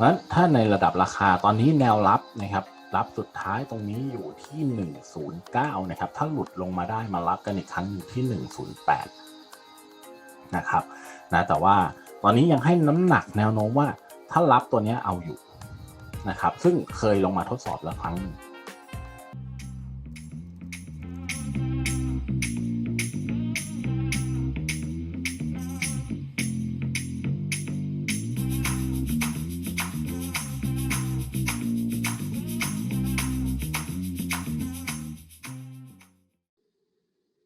ราะฉะนั้นถ้าในระดับราคาตอนนี้แนวรับนะครับรับสุดท้ายตรงนี้อยู่ที่ 109 นะครับ ถ้าหลุดลงมาได้มารับกันอีกครั้งอยู่ที่ 108 นะครับนะแต่ว่าตอนนี้ยังให้น้ำหนักแนวโน้มว่าถ้ารับตัวนี้เอาอยู่นะครับ ซึ่งเคยลงมาทดสอบแล้วครั้งหนึ่ง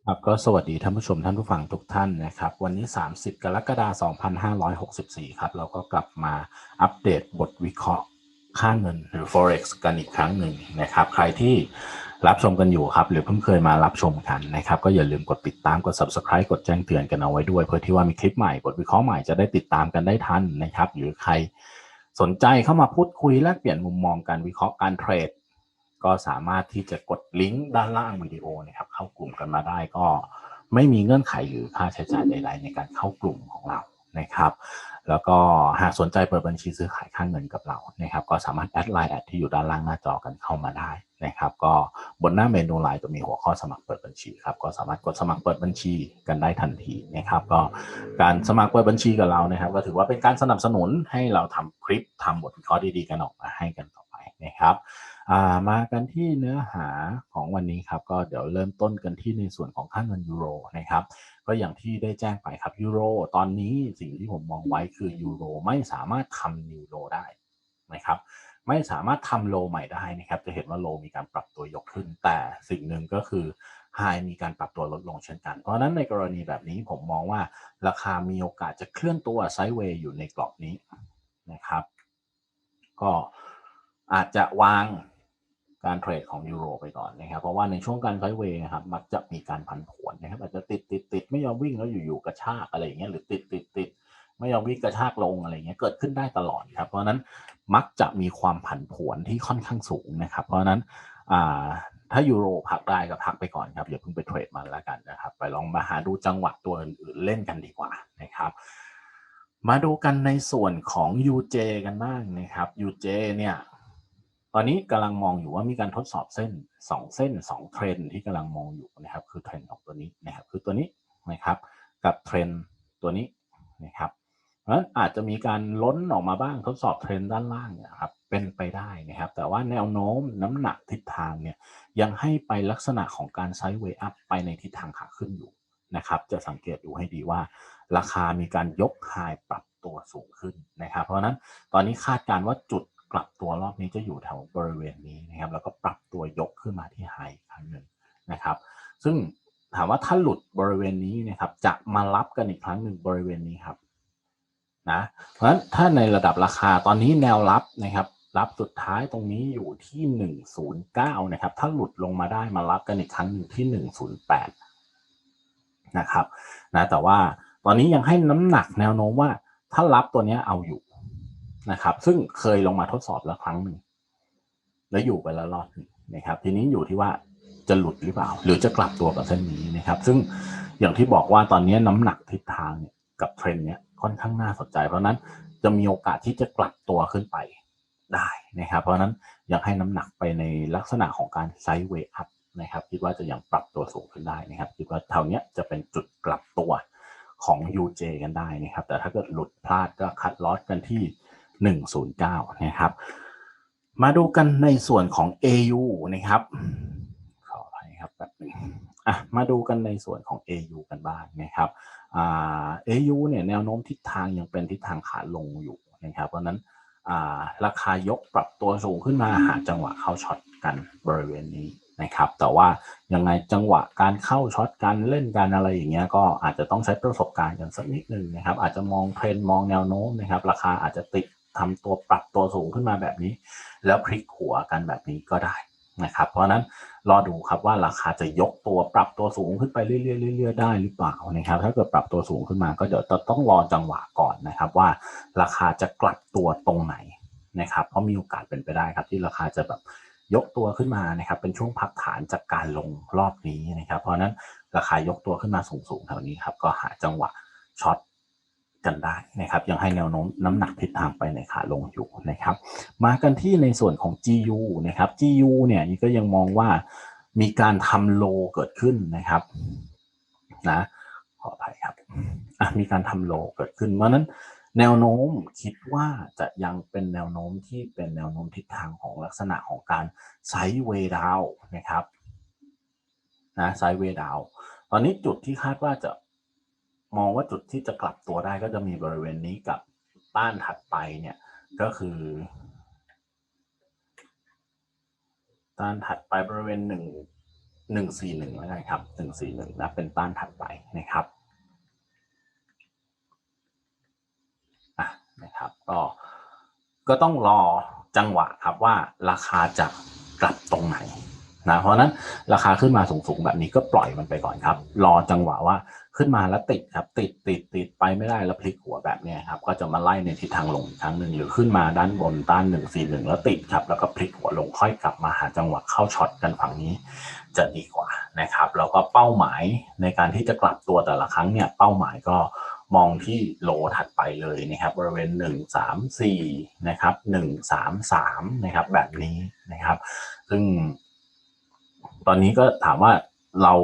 ครับก็สวัสดีท่านผู้ชมท่านผู้ฟังทุกท่านนะครับ วันนี้ 30 กรกฎาคม 2564 ครับ เราก็กลับมาอัปเดตบทวิเคราะห์ค่าเงินหรือ forex กันอีกครั้งหนึ่งนะครับ ใครที่รับชมกันอยู่ครับ หรือเพิ่งเคยมารับชมกันนะครับ ก็อย่าลืมกดติดตามกด subscribe กดแจ้งเตือนกันเอาไว้ด้วย เพื่อที่ว่ามีคลิปใหม่บทวิเคราะห์ใหม่จะได้ติดตามกันได้ทันนะครับ หรือใครสนใจเข้ามาพูดคุยแลกเปลี่ยนมุมมองการวิเคราะห์การเทรด ก็สามารถที่จะกดลิงก์ด้านล่างวิดีโอนะครับเข้ากลุ่มกันมาได้ก็ไม่มีเงื่อนไขหรือค่าใช้จ่ายใดๆในการเข้ากลุ่มของเรานะครับ แล้วก็หากสนใจเปิดบัญชีซื้อขายค่างเงินกับเรานะครับ ก็สามารถแอดไลน์แอดที่อยู่ด้านล่างหน้าจอกันเข้ามาได้นะครับ ก็บนหน้าเมนูไลน์จะมีหัวข้อสมัครเปิดบัญชีครับก็สามารถกดสมัครเปิดบัญชีกันได้ทันทีนะครับ ก็การสมัครเปิดบัญชีกับเรานะครับ ก็ถือว่าเป็นการสนับสนุนให้เราทำคลิปทำบทวิเคราะห์ดีๆกันออกมาให้กันต่อไปนะครับ มากันที่เนื้อหาของวันนี้ครับก็เดี๋ยวเริ่มต้นกันที่ในส่วนของค่าเงินยูโรนะครับก็อย่างที่ได้แจ้งไปครับยูโรตอนนี้สิ่งที่ผมมองไว้คือยูโรไม่สามารถทำนิวโลได้นะครับไม่สามารถทำโลใหม่ได้นะครับ จะเห็นว่าโลมีการปรับตัวยกขึ้น แต่สิ่งหนึ่งก็คือไฮมีการปรับตัวลดลงเช่นกัน เพราะฉะนั้นในกรณีแบบนี้ผมมองว่าราคามีโอกาสจะเคลื่อนตัวไซด์เวย์อยู่ในกรอบนี้นะครับ ก็อาจจะวาง การเทรดของยูโรไปก่อนนะครับ เพราะว่าในช่วงการไซด์เวย์นะครับมักจะมีการผันผวนนะครับ อาจจะติดติดติดไม่ยอมวิ่งแล้วอยู่ๆกระชากอะไรอย่างเงี้ยหรือติดติดติดไม่ยอมวิ่งกระชากลงอะไรเงี้ยเกิดขึ้นได้ตลอดครับ เพราะนั้นมักจะมีความผันผวนที่ค่อนข้างสูงนะครับ เพราะนั้นถ้ายูโรพักได้ก็พักไปก่อนครับอย่าเพิ่งไปเทรดมันแล้วกันนะครับ ไปลองมาหาดูจังหวะตัวอื่นๆเล่นกันดีกว่านะครับมาดูกันในส่วนของ UJ กันบ้างนะครับ UJ เนี่ย ตอนนี้กำลังมองอยู่ว่ามีการทดสอบเส้น 2 เส้น 2 เทรนที่กำลังมองอยู่นะครับ คือเทรนของตัวนี้นะครับคือตัวนี้นะครับ กับเทรนตัวนี้นะครับเพราะฉะนั้นอาจจะมีการล้นออกมาบ้างทดสอบเทรนด้านล่างนะครับเป็นไปได้นะครับ แต่ว่าแนวโน้มน้ำหนักทิศทางเนี่ยยังให้ไปลักษณะของการไซด์เวย์อัพไปในทิศทางขาขึ้นอยู่นะครับ จะสังเกตดูให้ดีว่า ราคามีการยกไฮปรับตัวสูงขึ้นนะครับ เพราะฉะนั้นตอนนี้คาดการณ์ว่าจุด กลับตัวรอบนี้จะอยู่แถวบริเวณนี้นะครับ แล้วก็ปรับตัวยกขึ้นมาที่ไฮครั้งหนึ่งนะครับ ซึ่งถามว่าถ้าหลุดบริเวณนี้นะครับ จะมารับกันอีกครั้งหนึ่งบริเวณนี้ครับนะเพราะฉะนั้นถ้าในระดับราคาตอนนี้แนวรับนะครับ รับสุดท้ายตรงนี้อยู่ที่ 109 นะครับ ถ้าหลุดลงมาได้มารับกันอีกครั้งหนึ่งที่ 108 นะครับนะแต่ว่าตอนนี้ยังให้น้ำหนักแนวโน้มว่าถ้ารับตัวเนี้ยเอาอยู่ นะครับ ซึ่งเคยลงมาทดสอบแล้วครั้งหนึ่งแล้วอยู่ไปแล้วรอบหนึ่งนะครับ ทีนี้อยู่ที่ว่าจะหลุดหรือเปล่า หรือจะกลับตัวกับเส้นนี้นะครับ ซึ่งอย่างที่บอกว่าตอนนี้น้ำหนักทิศทางเนี่ยกับเทรนเนี้ยค่อนข้างน่าสนใจ เพราะนั้นจะมีโอกาสที่จะกลับตัวขึ้นไปได้นะครับ เพราะนั้นยังให้น้ำหนักไปในลักษณะของการไซด์เวย์อัพนะครับ คิดว่าจะยังปรับตัวสูงขึ้นได้นะครับ คิดว่าเท่านี้ยจะเป็นจุดกลับตัวของ UJ กันได้นะครับ แต่ถ้าเกิดหลุดพลาดก็คัดลอสกันที่ 109 นะครับ มาดูกันในส่วนของ AU นะครับ ขออภัยครับแบบนึงอะมาดูกันในส่วนของ AU กันบ้างนะครับอ่า AU เนี่ยแนวโน้มทิศทางยังเป็นทิศทางขาลงอยู่นะครับ เพราะนั้นอ่าราคายกปรับตัวสูงขึ้นมาหาจังหวะเข้าช็อตกันบริเวณนี้นะครับ แต่ว่ายังไงจังหวะการเข้าช็อตการเล่นการอะไรอย่างเงี้ยก็อาจจะต้องใช้ประสบการณ์กันสักนิดนึงนะครับ อาจจะมองเทรนมองแนวโน้มนะครับ ราคาอาจจะติด ทำตัวปรับตัวสูงขึ้นมาแบบนี้ แล้วพลิกหัวกันแบบนี้ก็ได้นะครับ เพราะนั้นรอดูครับว่าราคาจะยกตัวปรับตัวสูงขึ้นไปเรื่อยๆๆได้หรือเปล่านะครับ ถ้าเกิดปรับตัวสูงขึ้นมาก็เดี๋ยวต้องรอจังหวะก่อนนะครับ ว่าราคาจะกลับตัวตรงไหนนะครับ เพราะมีโอกาสเป็นไปได้ครับที่ราคาจะแบบยกตัวขึ้นมานะครับ เป็นช่วงพักฐานจากการลงรอบนี้นะครับ เพราะนั้นราคายกตัวขึ้นมาสูงๆแถวนี้ครับก็หาจังหวะช็อต กันได้นะครับ ยังให้แนวโน้มน้ำหนักทิศทางไปในขาลงอยู่นะครับ มากันที่ในส่วนของ GU นะครับ GU เนี่ยนี่ก็ยังมองว่ามีการทำโลเกิดขึ้นนะครับนะขออภัยครับมีการทำโลเกิดขึ้นเพราะนั้นแนวโน้มคิดว่าจะยังเป็นแนวโน้มที่เป็นแนวโน้มทิศทางของลักษณะของการไซด์เวดาวนะครับนะไซด์เวดาวตอนนี้จุดที่คาดว่าจะ มองว่าจุดที่จะกลับตัวได้ก็จะมีบริเวณนี้กับต้านถัดไปเนี่ยก็คือต้านถัดไปบริเวณหนึ่งหนึ่งสี่หนึ่งแล้วกันครับหนึ่งสี่หนึ่งนะเป็นต้านถัดไปนะครับอะนะครับ ก็ก็ต้องรอจังหวะครับว่าราคาจะกลับตรงไหน นะเพราะนั้นราคาขึ้นมาสูงๆแบบนี้ก็ปล่อยมันไปก่อนครับ รอจังหวะว่าขึ้นมาแล้วติดครับ ติดติดติดไปไม่ได้แล้วพลิกหัวแบบนี้ครับก็จะมาไล่ในทิศทางลงอีกครั้งหนึ่งหรือขึ้นมาด้านบนต้านหนึ่งสี่หนึ่งแล้วติดครับ แล้วก็พลิกหัวลงค่อยกลับมาหาจังหวะเข้าช็อตกันฝั่งนี้ จะดีกว่านะครับ แล้วก็เป้าหมายในการที่จะกลับตัวแต่ละครั้งเนี่ยเป้าหมายก็มองที่โลถัดไปเลยนะครับ บริเวณหนึ่งสามสี่นะครับหนึ่งสามสามนะครับแบบนี้นะครับ ซึ่ง ตอนนี้ก็ถามว่าเรา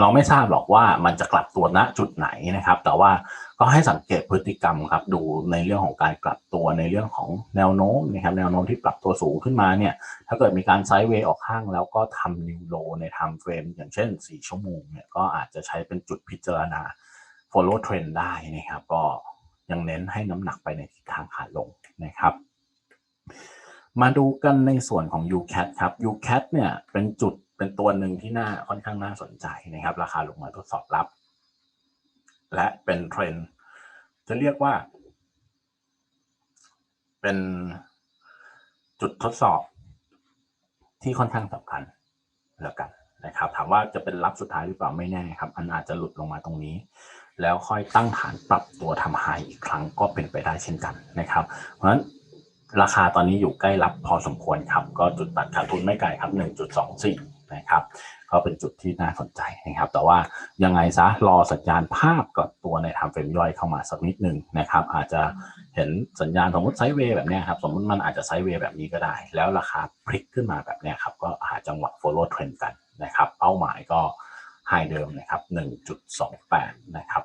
เราไม่ทราบหรอกว่ามันจะกลับตัวณจุดไหนนะครับ แต่ว่าก็ให้สังเกตพฤติกรรมครับ ดูในเรื่องของการกลับตัวในเรื่องของแนวโน้มนะครับ แนวโน้มที่ปรับตัวสูงขึ้นมาเนี่ย ถ้าเกิดมีการไซด์เวย์ออกข้างแล้วก็ทำนิวโลในไทม์เฟรมอย่างเช่น 4 ชั่วโมงเนี่ย ก็อาจจะใช้เป็นจุดพิจารณา follow trend ได้นะครับ ก็ยังเน้นให้น้ำหนักไปในทิศทางขาลงนะครับมาดูกันในส่วนของ UCAT ครับ UCAT เนี่ยเป็นจุด เป็นตัวหนึ่งที่น่าค่อนข้างน่าสนใจนะครับ ราคาลงมาทดสอบรับ และเป็นเทรนด์จะเรียกว่า เป็นจุดทดสอบที่ค่อนข้างสำคัญแล้วกันนะครับถามว่าจะเป็นรับสุดท้ายหรือเปล่าไม่แน่ครับอันอาจจะหลุดลงมาตรงนี้ แล้วค่อยตั้งฐานปรับตัวทำไฮอีกครั้งก็เป็นไปได้เช่นกันนะครับ เพราะฉะนั้นราคาตอนนี้อยู่ใกล้รับพอสมควรครับ ก็จุดตัดขาดทุนไม่ไกลครับ 1.24 นะครับ ก็เป็นจุดที่น่าสนใจนะครับ แต่ว่ายังไงซะรอสัญญาณภาพกับตัวในทำเฟรมย่อยเข้ามาสักนิดหนึ่งนะครับ อาจจะเห็นสัญญาณสมมติไซด์เวย์แบบนี้ครับ สมมติมันอาจจะไซด์เวย์แบบนี้ก็ได้ แล้วราคาพลิกขึ้นมาแบบนี้ครับ ก็หาจังหวะ follow trend กันนะครับ เป้าหมายก็ไฮเดิมนะครับ 1.28 นะครับ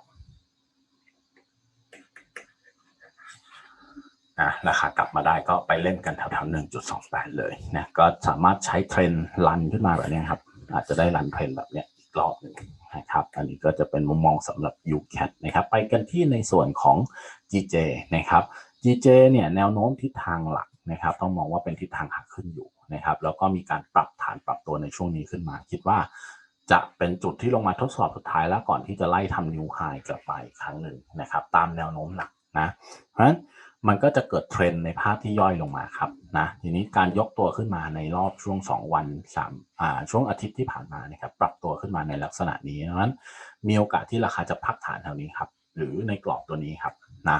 ะราคากลับมาได้ก็ไปเล่นกันแถวๆ1.28เลยนะก็สามารถใช้เทรนรันขึ้นมาแบบนี้ครับ อาจจะได้รันเทรนแบบเนี้ยอีกรอบหนึ่งนะครับ อันนี้ก็จะเป็นมุมมองสำหรับ UCAT นะครับ ไปกันที่ในส่วนของ GJ นะครับ GJ เนี่ยแนวโน้มทิศทางหลักนะครับ ต้องมองว่าเป็นทิศทางขาขึ้นอยู่นะครับ แล้วก็มีการปรับฐานปรับตัวในช่วงนี้ขึ้นมา คิดว่าจะเป็นจุดที่ลงมาทดสอบสุดท้ายแล้วก่อนที่จะไล่ทำนิวไฮกลับไปครั้งหนึ่งนะครับ ตามแนวโน้มหลักนะ เพราะฉะนั้น มันก็จะเกิดเทรนในภาพที่ย่อยลงมาครับนะทีนี้การยกตัวขึ้นมาในรอบช่วง 2 วัน3อ่าช่วงอาทิตย์ที่ผ่านมานะครับปรับตัวขึ้นมาในลักษณะนี้ดังนั้นมีโอกาสที่ราคาจะพักฐานแถวนี้ครับหรือในกรอบตัวนี้ครับนะ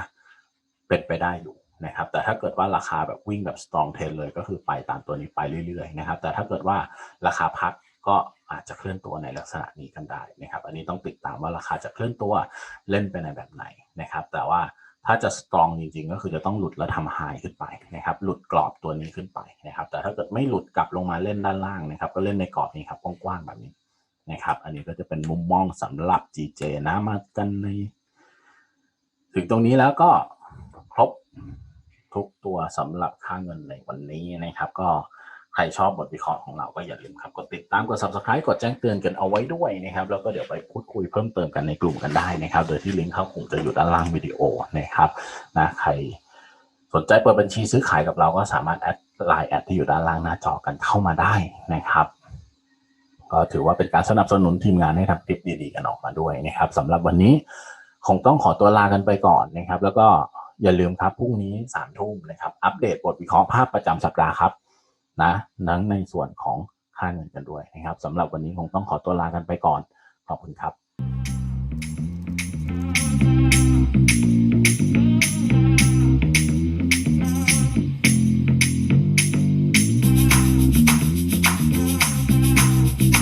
เป็นไปได้อยู่นะครับแต่ถ้าเกิดว่าราคาแบบวิ่งแบบ strong trend เลยก็คือไปตามตัวนี้ไปเรื่อยๆนะครับแต่ถ้าเกิดว่าราคาพักก็อาจจะเคลื่อนตัวในลักษณะนี้กันได้นะครับ อันนี้ต้องติดตามว่าราคาจะเคลื่อนตัวเล่นไปในแบบไหนนะครับ แต่ว่า ถ้าจะสตรองจริงๆ ก็คือจะต้องหลุดแล้วทำไฮขึ้นไปนะครับ หลุดกรอบตัวนี้ขึ้นไปนะครับ แต่ถ้าเกิดไม่หลุดกลับลงมาเล่นด้านล่างนะครับ ก็เล่นในกรอบนี้ครับกว้างๆแบบนี้นะครับ อันนี้ก็จะเป็นมุมมองสำหรับ GJ นะมากันใน ถึงตรงนี้แล้วก็ครบทุกตัวสำหรับค่าเงินในวันนี้นะครับ ก็ ใครชอบบทวิเคราะห์ของเราก็อย่าลืมครับ กดติดตามกด subscribe กดแจ้งเตือนกันเอาไว้ด้วยนะครับ แล้วก็เดี๋ยวไปพูดคุยเพิ่มเติมกันในกลุ่มกันได้นะครับ โดยที่ลิงก์เข้ากลุ่มจะอยู่ด้านล่างวิดีโอนะครับนะใครสนใจเปิดบัญชีซื้อขายกับเราก็สามารถแอดไลน์แอดที่อยู่ด้านล่างหน้าจอกันเข้ามาได้นะครับ ก็ถือว่าเป็นการสนับสนุนทีมงานให้ทำคลิปดีๆกันออกมาด้วยนะครับสำหรับวันนี้คงต้องขอตัวลากันไปก่อนนะครับ แล้วก็อย่าลืมครับพรุ่งนี้สามทุ่มนะครับ อัปเดตบทวิเคราะห์ภาพประจำสัปดาห์ครับ นะนั้งในส่วนของค่าเงินกันด้วยนะครับสำหรับวันนี้คงต้องขอตัวลากันไปก่อนขอบคุณครับ